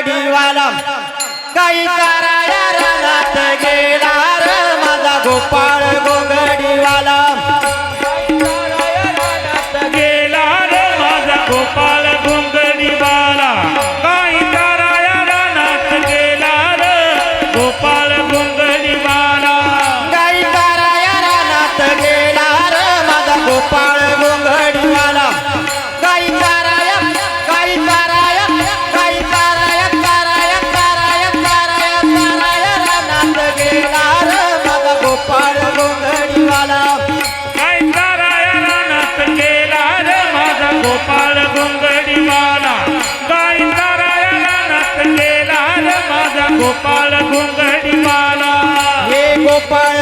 गाडीवाला. काही काय ગોપાલ ગુંગડી માલા ગોપાલ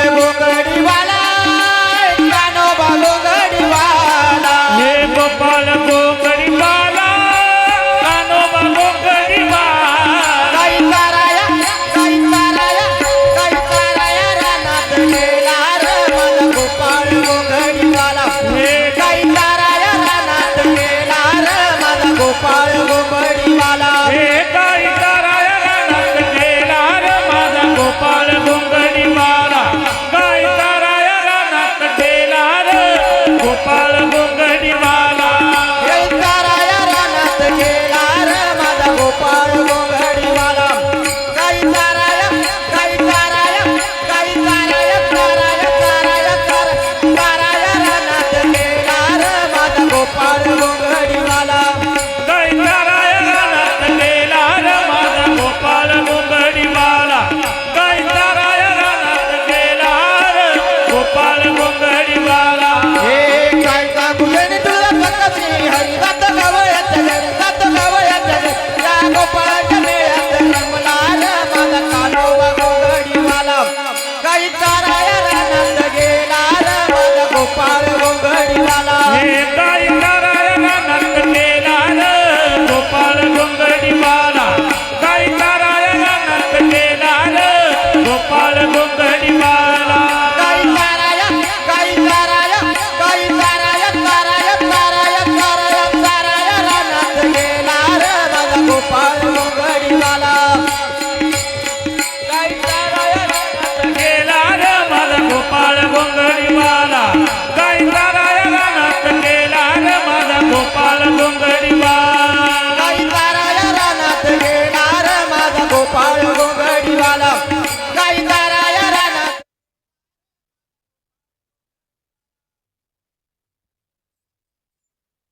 গোপাল গো